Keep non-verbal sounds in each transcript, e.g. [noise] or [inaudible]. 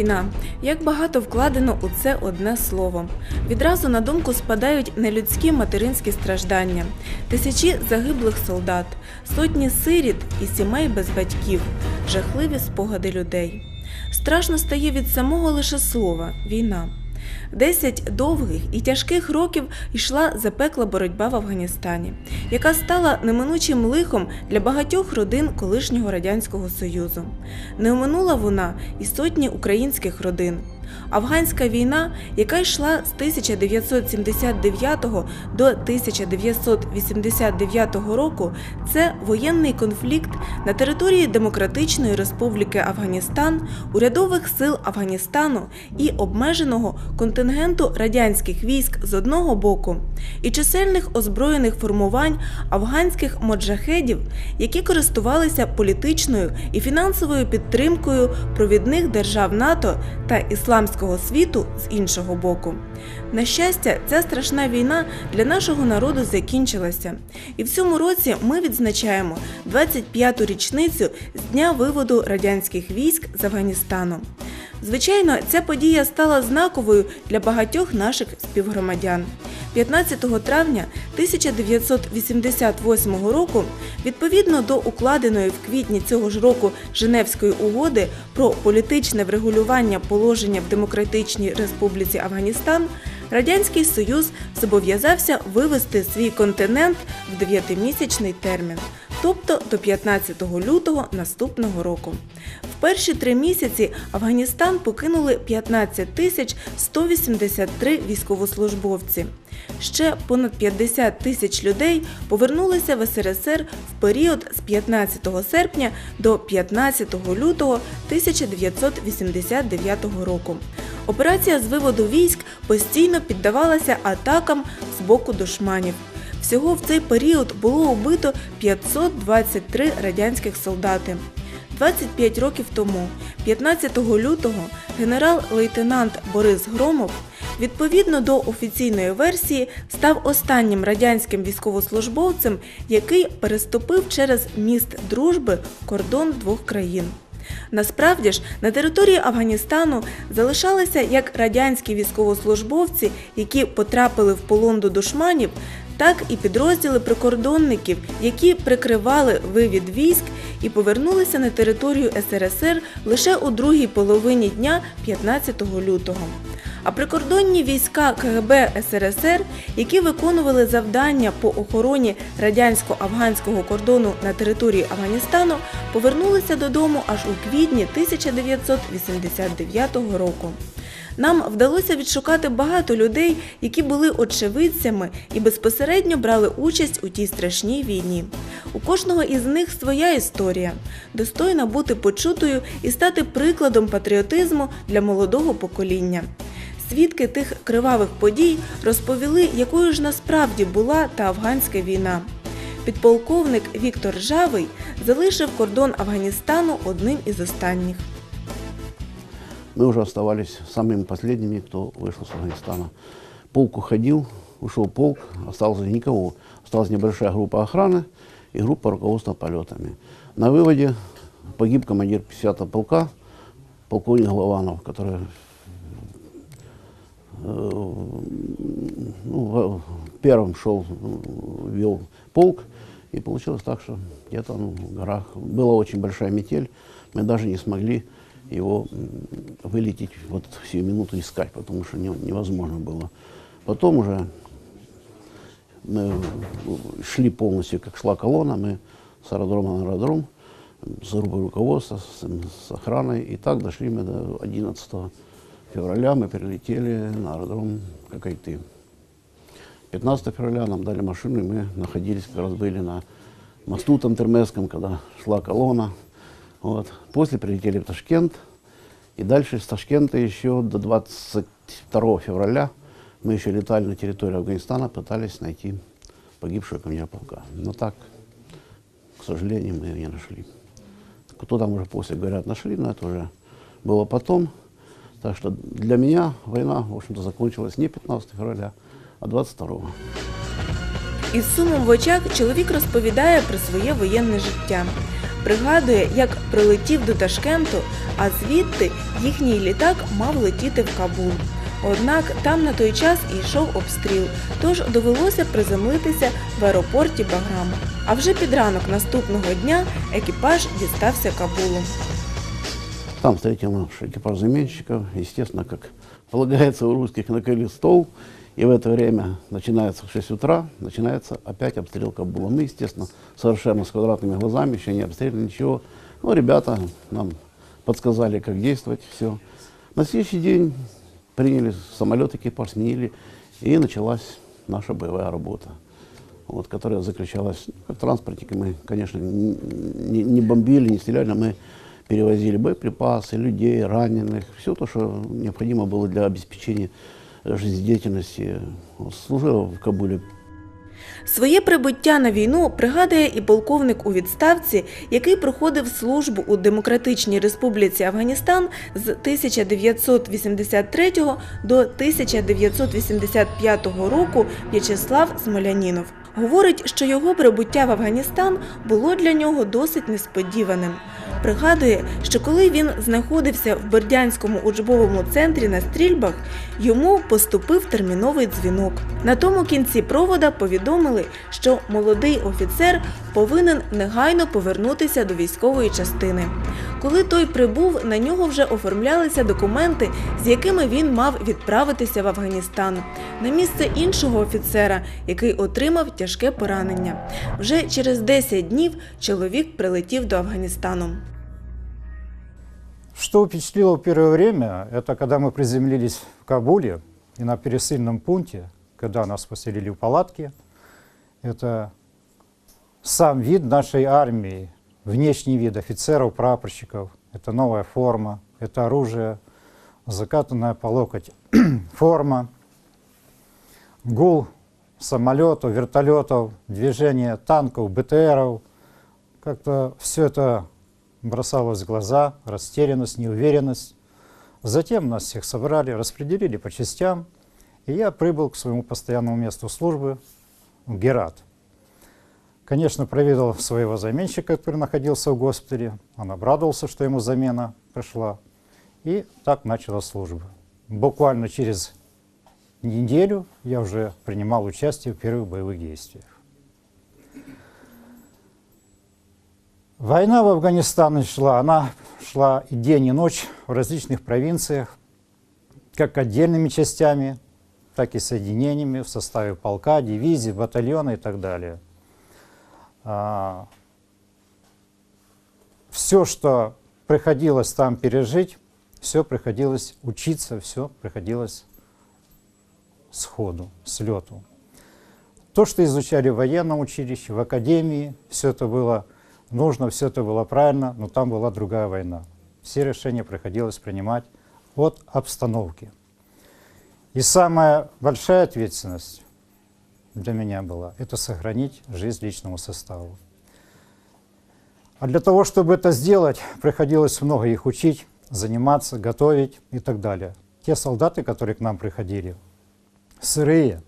Війна. Як багато вкладено у це одне слово. Відразу на думку спадають нелюдські материнські страждання, тисячі загиблих солдат, сотні сиріт і сімей без батьків, жахливі спогади людей. Страшно стає від самого лише слова війна. Десять довгих і тяжких років йшла запекла боротьба в Афганістані, яка стала неминучим лихом для багатьох родин колишнього радянського союзу. Не оминула вона і сотні українських родин. Афганська війна, яка йшла з 1979 до 1989 року, це воєнний конфлікт на території Демократичної Республіки Афганістан, урядових сил Афганістану і обмеженого контингенту радянських військ з одного боку, і чисельних озброєних формувань афганських моджахедів, які користувалися політичною і фінансовою підтримкою провідних держав НАТО та ісламського світу з іншого боку. На щастя, ця страшна війна для нашого народу закінчилася, і в цьому році ми відзначаємо 25-ту річницю з дня виводу радянських військ з Афганістану. Звичайно, ця подія стала знаковою для багатьох наших співгромадян. 15 травня 1988 року, відповідно до укладеної в квітні цього ж року Женевської угоди про політичне врегулювання положення в Демократичній Республіці Афганістан, Радянський Союз зобов'язався вивести свій континент в дев'ятимісячний термін, тобто до 15 лютого наступного року. Перші три місяці Афганістан покинули 15 тисяч 183 військовослужбовці. Ще понад 50 тисяч людей повернулися в СРСР в період з 15 серпня до 15 лютого 1989 року. Операція з виводу військ постійно піддавалася атакам з боку душманів. Всього в цей період було убито 523 радянських солдати. 25 років тому, 15 лютого, генерал-лейтенант Борис Громов, відповідно до офіційної версії, став останнім радянським військовослужбовцем, який переступив через міст дружби кордон двох країн. Насправді ж на території Афганістану залишалися як радянські військовослужбовці, які потрапили в полон до душманів, так і підрозділи прикордонників, які прикривали вивід військ і повернулися на територію СРСР лише у другій половині дня 15 лютого. А прикордонні війська КГБ СРСР, які виконували завдання по охороні радянсько-афганського кордону на території Афганістану, повернулися додому аж у квітні 1989 року. Нам вдалося відшукати багато людей, які були очевидцями і безпосередньо брали участь у тій страшній війні. У кожного із них своя історія, достойна бути почутою і стати прикладом патріотизму для молодого покоління. Свідки тих кривавих подій розповіли, якою ж насправді була та афганська війна. Підполковник Віктор Жавий залишив кордон Афганістану одним із останніх. Мы уже оставались самыми последними, кто вышел с Афганистана. Полк уходил, ушел полк, осталось никого. Осталась небольшая группа охраны и группа руководства полетами. На выводе погиб командир 50-го полка, полковник Голованов, который э, ну, первым шел, вел полк. И получилось так, что где-то ну, в горах была очень большая метель. Мы даже не смогли его вылететь вот сию минуту искать, потому что не- невозможно было. Потом уже мы шли полностью, как шла колонна, мы с аэродрома на аэродром, с группой руководства, с, с охраной. И так дошли мы до 11 февраля, мы прилетели на аэродром Кокайты. 15 февраля нам дали машину, и мы находились, как раз были на мосту там Термесском, когда шла колонна. Вот. После прилетели в Ташкент, и дальше из Ташкента еще до 22 февраля мы еще летали на территорию Афганистана, пытались найти погибшего командира полка. Но так, к сожалению, мы ее не нашли. Кто там уже после, говорят, нашли, но это уже было потом. Так что для меня война, в общем-то, закончилась не 15 февраля, а 22. Із сумом в очах чоловік розповідає про своє воєнне життя. Пригадує, як прилетів до Ташкенту, а звідти їхній літак мав летіти в Кабул. Однак там на той час йшов обстріл, тож довелося приземлитися в аеропорті Баграм. А вже під ранок наступного дня екіпаж дістався Кабулу. Там встретил наш экипаж заменщиков. Естественно, как полагается у русских, накрыли стол. И в это время начинается в 6 утра, начинается опять обстрел Кабула. Мы, естественно, совершенно с квадратными глазами, еще не обстреляли ничего. Ну, ребята нам подсказали, как действовать, все. На следующий день приняли самолет, экипаж сменили, и началась наша боевая работа, вот, которая заключалась как транспортники. Мы, конечно, не, не- бомбили, не стреляли, мы перевозили боеприпасы, людей, раненых, все то, что необходимо было для обеспечения э, жизнедеятельности. Вот, Служил в Кабуле Своє прибуття на війну пригадує і полковник у відставці, який проходив службу у Демократичній Республіці Афганістан з 1983 до 1985 року В'ячеслав Смолянінов. Говорить, що його прибуття в Афганістан було для нього досить несподіваним. Пригадує, що коли він знаходився в Бердянському учбовому центрі на стрільбах, йому поступив терміновий дзвінок. На тому кінці провода повідомили, що молодий офіцер повинен негайно повернутися до військової частини. Коли той прибув, на нього вже оформлялися документи, з якими він мав відправитися в Афганістан на місце іншого офіцера, який отримав тяжке поранення. Вже через 10 днів чоловік прилетів до Афганістану. Что впечатлило в первое время, это когда мы приземлились в Кабуле и на пересыльном пункте, когда нас поселили в палатке, это сам вид нашей армии, внешний вид офицеров, прапорщиков, это новая форма, это оружие, закатанная по локоть [clears throat] форма, гул самолетов, вертолетов, движение танков, БТРов, как-то все это бросалось в глаза, растерянность, неуверенность. Затем нас всех собрали, распределили по частям, и я прибыл к своему постоянному месту службы в Герат. Конечно, проведал своего заменщика, который находился в госпитале. Он обрадовался, что ему замена пришла. И так началась служба. Буквально через неделю я уже принимал участие в первых боевых действиях. Война в Афганистане шла, она шла и день, и ночь в различных провинциях, как отдельными частями, так и соединениями в составе полка, дивизии, батальона и так далее. все, что приходилось там пережить, все приходилось учиться, все приходилось сходу, с лету. То, что изучали в военном училище, в академии, все это было нужно, все это было правильно, но там была другая война. Все решения приходилось принимать от обстановки. И самая большая ответственность для меня была – это сохранить жизнь личному составу. А для того, чтобы это сделать, приходилось много их учить, заниматься, готовить и так далее. Те солдаты, которые к нам приходили, сырые.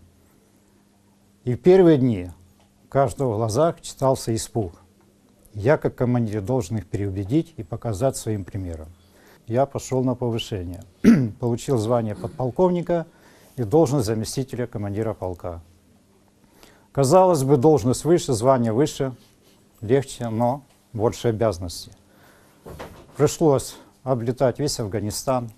И в первые дни каждого в глазах читался испуг. Я, как командир, должен их переубедить и показать своим примером. Я пошел на повышение, [clears throat] получил звание подполковника и должность заместителя командира полка. Казалось бы, должность выше, звание выше, легче, но больше обязанностей. Пришлось облетать весь Афганистан,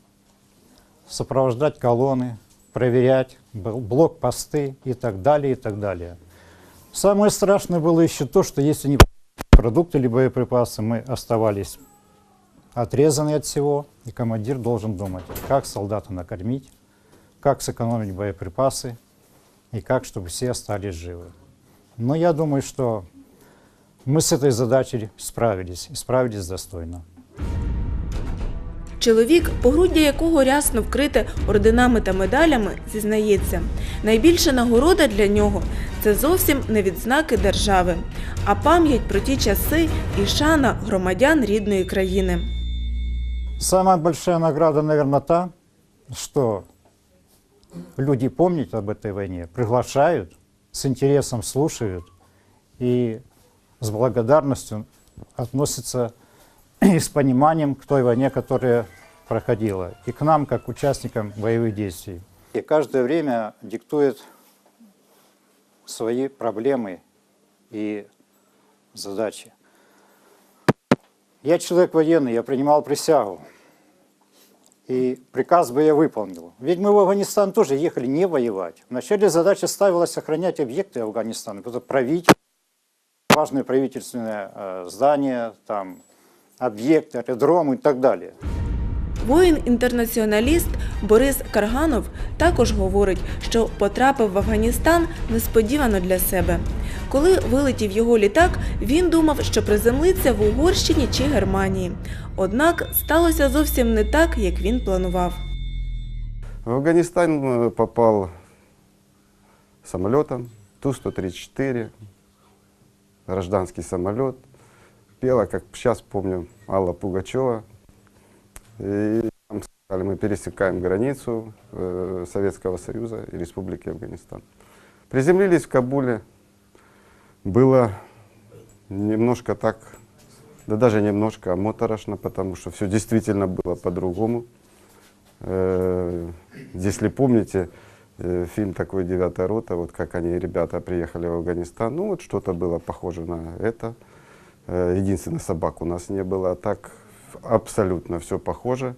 сопровождать колонны, проверять бл- блокпосты и так далее, и так далее. Самое страшное было еще то, что если не продукты или боеприпасы, мы оставались отрезаны от всего, и командир должен думать, как солдата накормить, как сэкономить боеприпасы и как, чтобы все остались живы. Но я думаю, что мы с этой задачей справились, и справились достойно. Чоловік, погруддя якого рясно вкрите орденами та медалями, зізнається, найбільша нагорода для нього це зовсім не відзнаки держави, а пам'ять про ті часи і шана громадян рідної країни. Самая большая награда, наверное, та, что люди помнят об этой войне, приглашают, с интересом слушают и с благодарностью относится [clears throat] и с пониманием к той войне, которая проходила, и к нам, как участникам боевых действий. И каждое время диктует свои проблемы и задачи. Я человек военный, я принимал присягу. И приказ бы я выполнил. Ведь мы в Афганистан тоже ехали не воевать. Вначале задача ставилась охранять объекты Афганистана, это править важные правительственные э, здания, там, объекты, аэродромы и так далее. Воїн-інтернаціоналіст Борис Карганов також говорить, що потрапив в Афганістан несподівано для себе. Коли вилетів його літак, він думав, що приземлиться в Угорщині чи Германії. Однак сталося зовсім не так, як він планував. В Афганистан э, попал самолетом Ту-134, гражданский самолет. Пела, как сейчас помню, Алла Пугачева. И там сказали, мы пересекаем границу э, Советского Союза и Республики Афганистан. Приземлились в Кабуле. Было немножко так, да даже немножко, моторошно, потому что все действительно было по-другому. Э, Если помните, э, фильм такой «Девятая рота», вот как они, ребята, приехали в Афганистан, ну вот что-то было похоже на это. Э, Единственное, собак у нас не было, а так абсолютно все похоже.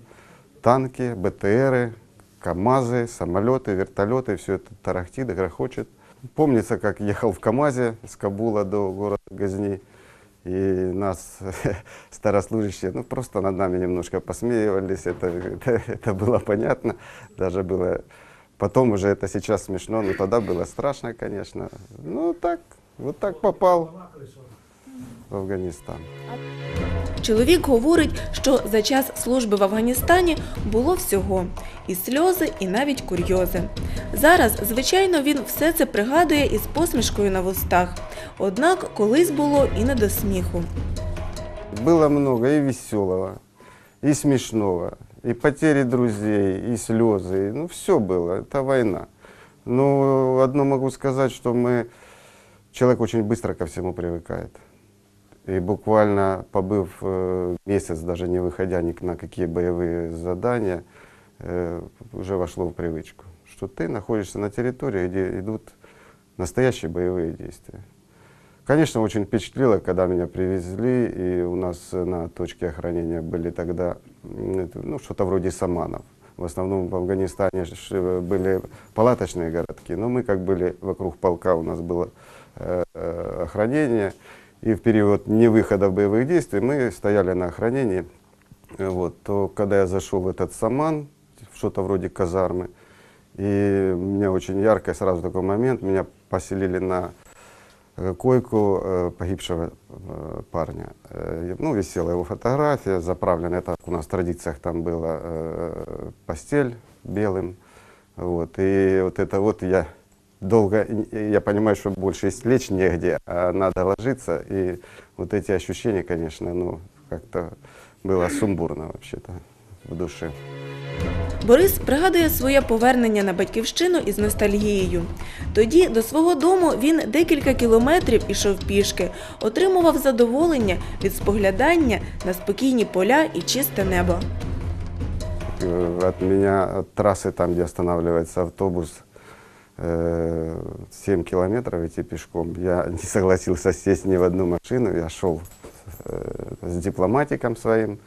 Танки, БТРы, КАМАЗы, самолеты, вертолеты, все это тарахтит, грохочет. Помнится, как ехал в КАМАЗе с Кабула до города Газни, и нас [laughs] старослужащие, ну, просто над нами немножко посмеивались, это, [laughs] это, это было понятно, даже было, потом уже это сейчас смешно, но тогда было страшно, конечно. Ну, так, вот так попал в Афганистан. Чоловік говорить, що за час служби в Афганістані було всього і сльози, і навіть курйози. Зараз, звичайно, він все це пригадує із посмішкою на вустах. Однак колись було і не до сміху. Было много и веселого, и смешного, и потери друзей, и слезы. Ну, все было. Это война. Но одно могу сказать, что мы... Человек очень быстро ко всему привыкает. И буквально побыв э, месяц, даже не выходя ни на какие боевые задания, э, уже вошло в привычку, что ты находишься на территории, где идут настоящие боевые действия. Конечно, очень впечатлило, когда меня привезли, и у нас на точке охранения были тогда ну, что-то вроде саманов. В основном в Афганистане э, были палаточные городки, но мы как были вокруг полка, у нас было э, охранение, и в период невыхода в боевых действий мы стояли на охранении. Э, Вот, то когда я зашел в этот саман, что-то вроде казармы, и меня очень ярко, сразу такой момент, меня поселили на э, койку э, погибшего парня. Ну, висела его фотография, заправлена, это у нас в традициях там была постель белым. Вот, и вот это вот я долго, и я понимаю, что больше и лечь негде, а надо ложиться. И вот эти ощущения, конечно, ну, как-то было сумбурно вообще-то в душе. Борис пригадує своє повернення на батьківщину із ностальгією. Тоді до свого дому він декілька кілометрів ішов пішки, отримував задоволення від споглядання на спокійні поля і чисте небо. Э, От меня, от трассы, там, где останавливается автобус, э, 7 километров идти пешком. Я [laughs] не согласился сесть ни в одну машину. Я шел э, с дипломатиком своим,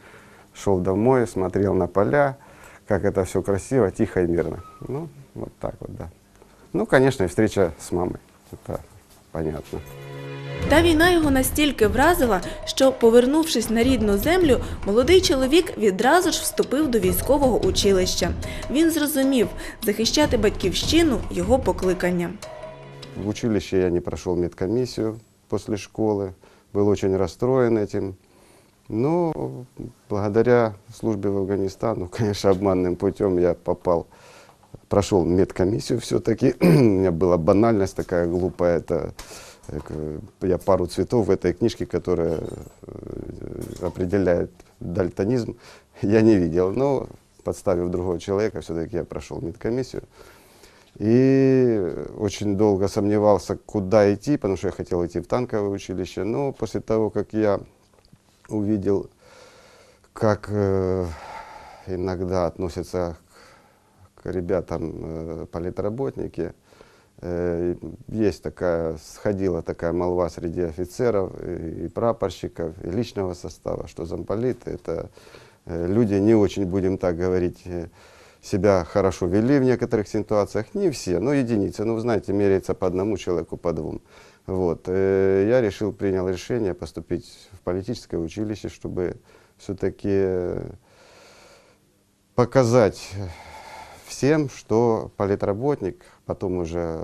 шел домой, смотрел на поля, как это все красиво, тихо и мирно. Ну, вот так вот, да. Ну, конечно, и встреча с мамой. Это понятно. Та війна його настільки вразила, що, повернувшись на рідну землю, молодий чоловік відразу ж вступив до військового училища. Він зрозумів, захищати батьківщину його покликання. В училище я не прошел медкомиссию после школы, был очень расстроен этим. Но благодаря службе в Афганистан, ну, конечно, [laughs] обманным путем я попал, прошел медкомиссию все-таки. [clears throat] У меня была банальность такая глупая, это э, к- я пару цветов в этой книжке, которая э, определяет дальтонизм, [laughs] я не видел. Но подставив другого человека, все-таки я прошел медкомиссию. И очень долго сомневался, куда идти, потому что я хотел идти в танковое училище. Но после того, как я увидел, как э, иногда относятся к, к ребятам э, политработники. Э, есть такая, сходила такая молва среди офицеров и, прапорщиков, и личного состава, что замполиты это э, люди не очень, будем так говорить, э, себя хорошо вели в некоторых ситуациях. Не все, но единицы. Ну, знаете, меряется по одному человеку, по двум. Вот. Я решил, принял решение поступить в политическое училище, чтобы все-таки показать всем, что политработник, потом уже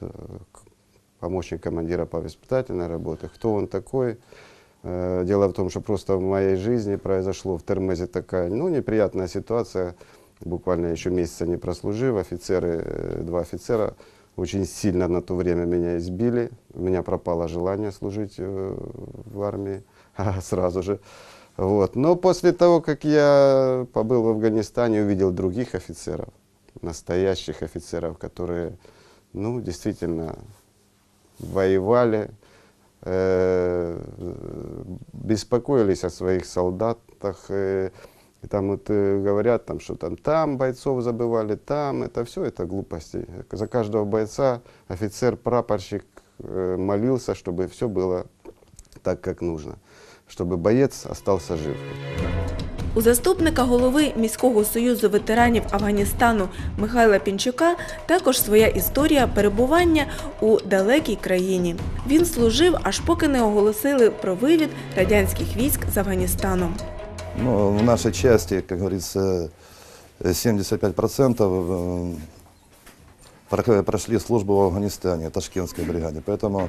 э, помощник командира по воспитательной работе, кто он такой. Э, Дело в том, что просто в моей жизни произошло в Термезе такая, ну, неприятная ситуация, буквально еще месяца не прослужив, офицеры, э, два офицера очень сильно на то время меня избили, у меня пропало желание служить в армии [laughs] сразу же. Вот. Но после того, как я побыл в Афганистане, увидел других офицеров, настоящих офицеров, которые, ну, действительно воевали, э, беспокоились о своих солдатах. э, и там вот э, говорят, там, что там, там бойцов забывали, там, это все, это глупости. За каждого бойца офицер, прапорщик э, молился, чтобы все было так, как нужно, чтобы боец остался жив. У заступника голови міського союзу ветеранів Афганістану Михайла Пінчука також своя історія перебування у далекій країні. Він служив, аж поки не оголосили про вивід радянських військ з Афганістану. Ну, в нашей части, как говорится, э, 75% э, про- прошли службу в Афганистане, Ташкентской бригаде. Поэтому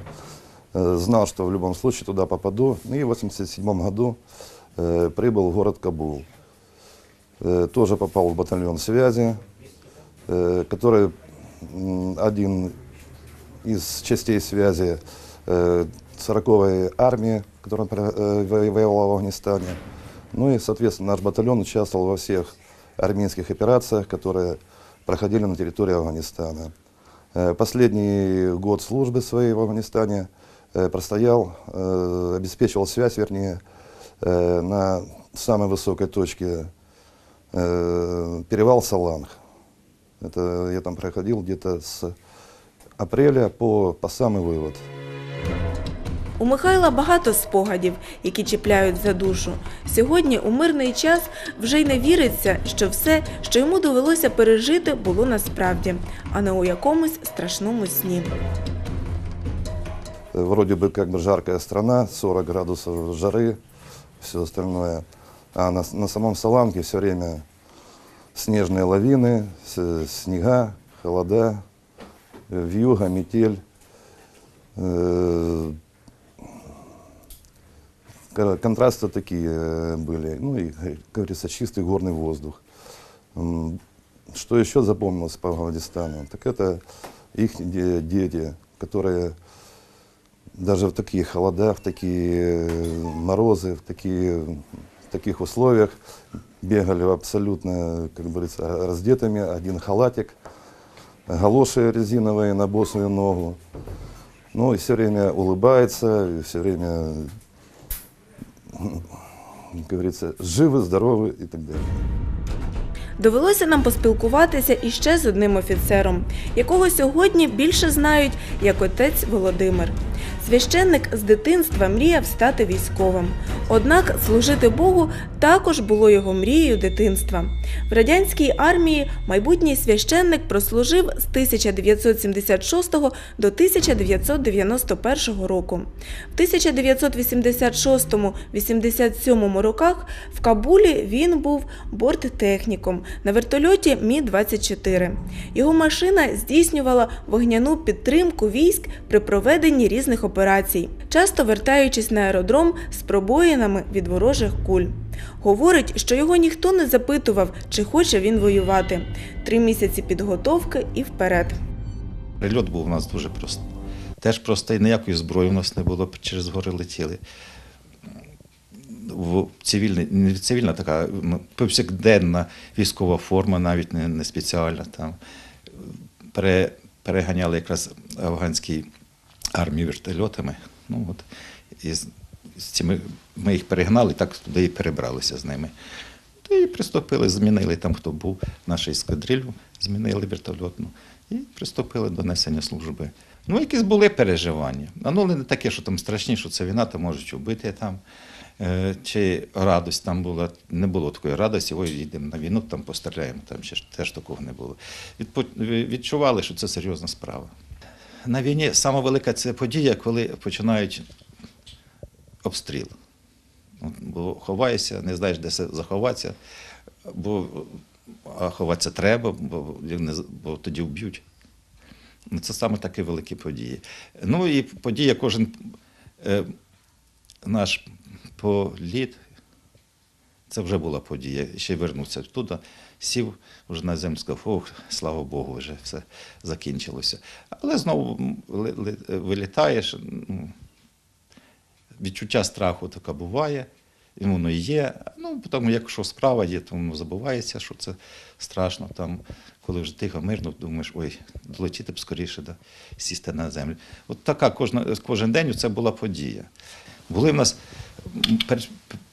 э, знал, что в любом случае туда попаду. Ну И в 87 году э, Прибыл в город Кабул. Э, Тоже попал в батальон связи, э, который один из частей связи э, 40-й армии, которая э, воевала в Афганистане. Ну и, соответственно, наш батальон участвовал во всех армейских операциях, которые проходили на территории Афганистана. Э, Последний год службы своей в Афганистане э, простоял, э, обеспечивал связь, вернее, э, на самой высокой точке э, перевал Саланг. Это я там проходил где-то с апреля по, по самый вывод. У Михайла багато спогадів, які чіпляють за душу. Сьогодні у мирний час вже й не віриться, що все, що йому довелося пережити, було насправді, а не у якомусь страшному сні. Э, Вроде бы как бы жаркая страна, 40 градусов жары, Все остальное. А на, на самом Саланге все время снежные лавины, снега, холода, э, вьюга, метель. Э, кон- Контрасты такие э, были. Ну и, как говорится, чистый горный воздух. Что еще запомнилось по Афганистану? Так это их де- дети, которые даже в такие холода, в такие э, морозы, в, такие, в таких условиях бегали абсолютно, как говорится, раздетыми, один халатик, галоши резиновые на босую ногу. Ну и все время улыбается, и все время, как говорится, живы, здоровы и так далее. Довелося нам поспілкуватися іще з одним офіцером, якого сьогодні більше знають як отець Володимир. Священник з дитинства мріяв стати військовим. Однак служити Богу також було його мрією дитинства. В радянській армії майбутній священник прослужив з 1976 до 1991 року. В 1986-87 роках в Кабулі він був борттехніком на вертольоті Мі-24. Його машина здійснювала вогняну підтримку військ при проведенні різних операцій, часто вертаючись на аеродром з пробоїнами від ворожих куль. Говорить, що його ніхто не запитував, чи хоче він воювати. Три місяці підготовки і вперед. Прильот був у нас дуже простий. Теж простий, ніякої зброї у нас не було, через гори летіли. В цивільний, не цивільна така, повсякденна військова форма, навіть не, не спеціальна. Там. Переганяли якраз афганські армії вертольотами. Ну, от, і з- з цими, ми їх перегнали, так туди і перебралися з ними. То і приступили, змінили там, хто був, нашу ескадрилю, змінили вертольотну і приступили до несення служби. Ну, якісь були переживання. Ну, не таке, що там страшні, що це війна, то можуть вбити там. Е, Чи радость там була, не було такої радості, ой, їдемо на війну, там постріляємо, там ще теж такого не було. Відчували, що це серйозна справа. На війні сама велика це подія, коли починають обстріл. Бо ховаєшся, не знаєш, де заховатися, бо а ховатися треба, бо, бо тоді вб'ють. Ну, Це саме такі великі події. Ну і подія, кожен е, наш політ, це вже була подія. Ще й вернувся туди, сів вже на землю, сказав, ох, слава Богу, вже все закінчилося. Але знову вилітаєш. Відчуття страху таке буває, і воно є. Ну, тому, якщо справа є, то воно забувається, що це страшно. Там, коли вже тихо, мирно, думаєш, ой, долетіти б скоріше, да, сісти на землю. От така кожна, кожен день це була подія. Були в нас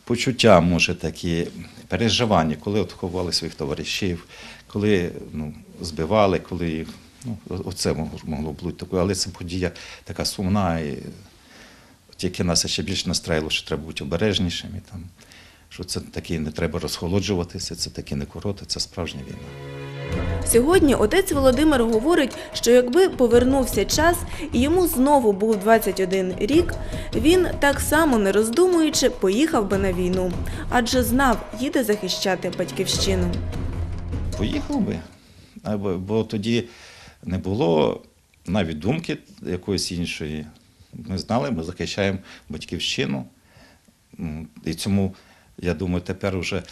почуття, може, такі переживання, коли от ховали своїх товаришів, коли ну, збивали, коли їх. Ну, оце могло- бути таке, але це подія така сумна. І, тільки нас ще більше настраїло, що треба бути обережнішими, там, що це таки не треба розхолоджуватися, це таки не короти, це справжня війна. Сьогодні отець Володимир говорить, що якби повернувся час і йому знову був 21 рік, він так само не роздумуючи поїхав би на війну, адже знав, їде захищати батьківщину. Поїхав би, бо тоді не було навіть думки якоїсь іншої. Ми знали, ми захищаємо батьківщину. І цьому, я думаю, тепер вже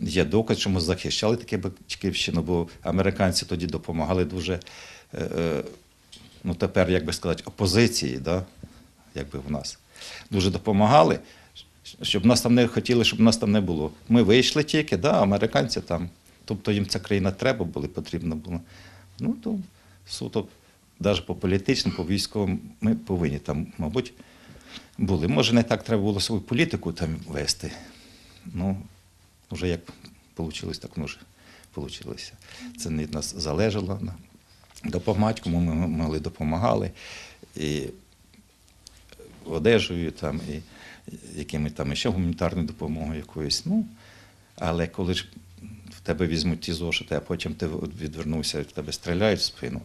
є доказ, що ми захищали таке батьківщину, бо американці тоді допомагали дуже, е, е, ну тепер, як би сказати, опозиції, да? якби в нас. Дуже допомагали, щоб нас там не хотіли, щоб нас там не було. Ми вийшли тільки, да, американці там. Тобто їм ця країна треба була, потрібна була. Ну, то суто, навіть по політичним, по військовим, ми повинні там, мабуть, були. Може, не так треба було свою політику там вести. Ну, вже як вийшло, так воно вже вийшло. Це не від нас залежало. Допомагати, кому ми могли, допомагали. І одежею, там, і якими там ще гуманітарною допомогою якоюсь. Ну, але коли ж в тебе візьмуть ті зошити, а потім ти відвернувся, в тебе стріляють в спину,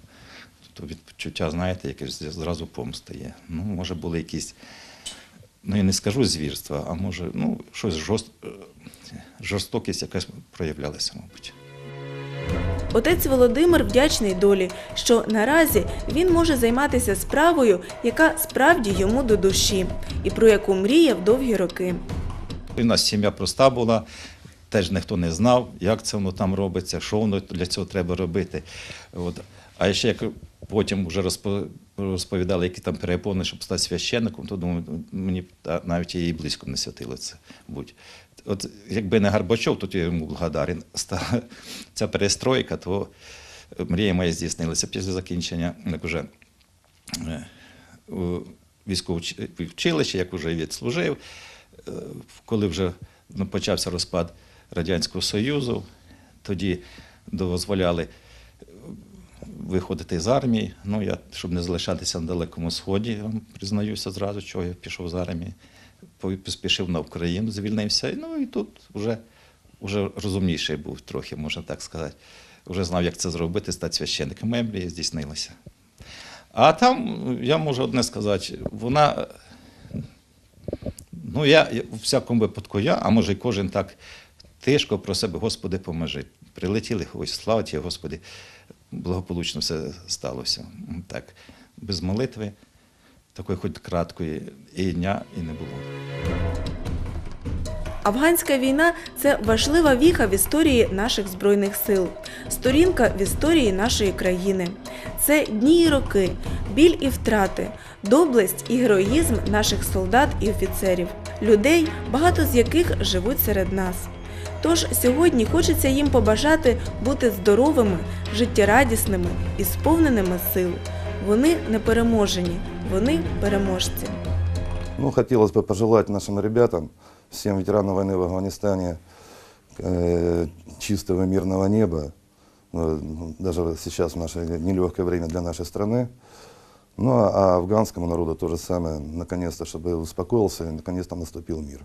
то відчуття, знаєте, якесь зразу помста є. Ну, може, були якісь, ну я не скажу звірства, а може, ну, щось жорст, жорстокість якась проявлялася, мабуть. Отець Володимир вдячний долі, що наразі він може займатися справою, яка справді йому до душі, і про яку мріяв довгі роки. У нас сім'я проста була, теж ніхто не знав, як це воно там робиться, що воно для цього треба робити. От. А ще як потім вже розповідали, які там перепони, щоб стати священником, то думаю, мені навіть і близько не святило це будь. От якби не Горбачов, то я йому благодарен. Ця перестройка, то мрія моя здійснилася після закінчення, як вже е, у військовому училищі, як вже відслужив, Е, коли вже ну, почався розпад Радянського Союзу, тоді дозволяли е, виходити з армії. Ну, я, щоб не залишатися на Далекому Сході, вам признаюся зразу, чого я пішов з армії, поспішив на Україну, звільнився. Ну і тут вже, вже розумніший був трохи, можна так сказати. Вже знав, як це зробити, стати священником. Моя мрія здійснилася. А там, я можу одне сказати, вона Ну, я у всякому випадку я, а може й кожен так тишко про себе, Господи, поможи. Прилетіли, ось слава Ті, Господи, благополучно все сталося. Так, без молитви, такої хоч краткої, і дня, і не було. Афганська війна це важлива віха в історії наших збройних сил, сторінка в історії нашої країни. Це дні і роки, біль і втрати, доблесть і героїзм наших солдат і офіцерів, людей, багато з яких живуть серед нас. Тож сьогодні хочеться їм побажати бути здоровими, життєрадісними і сповненими сил. Вони непереможені, вони переможці. Ну, хотелось бы пожелать нашим ребятам, всем ветеранам войны в Афганистане, э, чистого мирного неба, э, ну, даже сейчас в наше нелегкое время для нашей страны. Ну, а а афганскому народу то же самое, наконец-то, чтобы успокоился и наконец-то наступил мир.